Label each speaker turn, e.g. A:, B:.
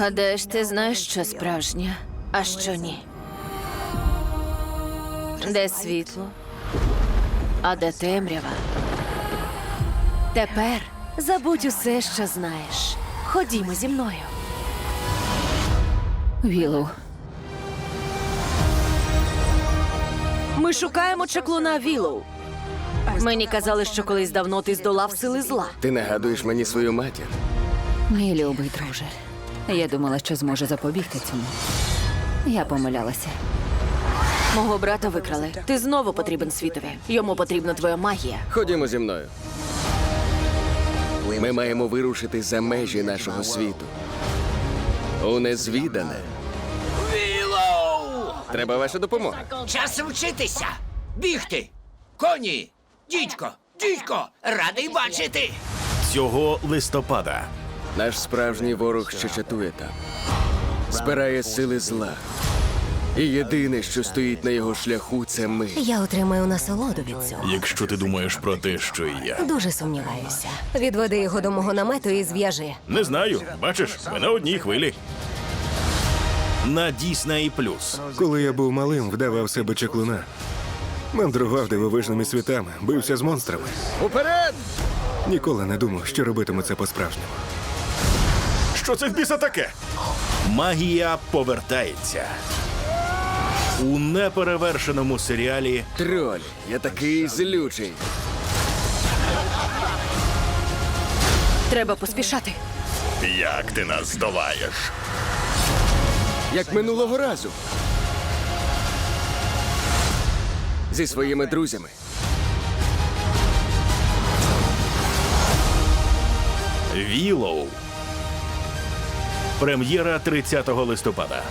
A: Гадаєш, ти знаєш, що справжнє, а що ні. Де світло, а де темрява. Тепер забудь усе, що знаєш. Ходімо зі мною. Вілу. Ми шукаємо чаклуна Вілоу. Мені казали, що колись давно ти здолав сили зла.
B: Ти нагадуєш мені свою матір.
C: Мій любий друже. Я думала, що зможу запобігти цьому. Я помилялася.
A: Мого брата викрали. Ти знову потрібен світові. Йому потрібна твоя магія.
B: Ходімо зі мною. Ми маємо вирушити за межі нашого світу. У незвідане.
D: Вілоу!
B: Треба ваша допомога.
D: Час вчитися! Бігти! Коні! Дідько! Дідько! Радий бачити!
E: Цього листопада
B: Наш справжній ворог ще чатує там. Збирає сили зла. І єдине, що стоїть на його шляху, це ми.
F: Я отримаю насолоду від цього.
E: Якщо ти думаєш про те, що і я.
F: Дуже сумніваюся. Відведи його до мого намету і зв'яжи.
E: Не знаю. Бачиш, ми на одній хвилі. На Дісней плюс.
G: Коли я був малим, вдавав себе чеклуна. Мандрував дивовижними світами, бився з монстрами.
B: Уперед!
G: Ніколи не думав, що робитиму це по-справжньому.
E: Що це в біса таке? Магія повертається. У неперевершеному серіалі
B: Троль, я такий злючий.
A: Треба поспішати.
E: Як ти нас здолаєш?
B: Як минулого разу. Зі своїми друзями.
E: Вілоу. Прем'єра 30 листопада.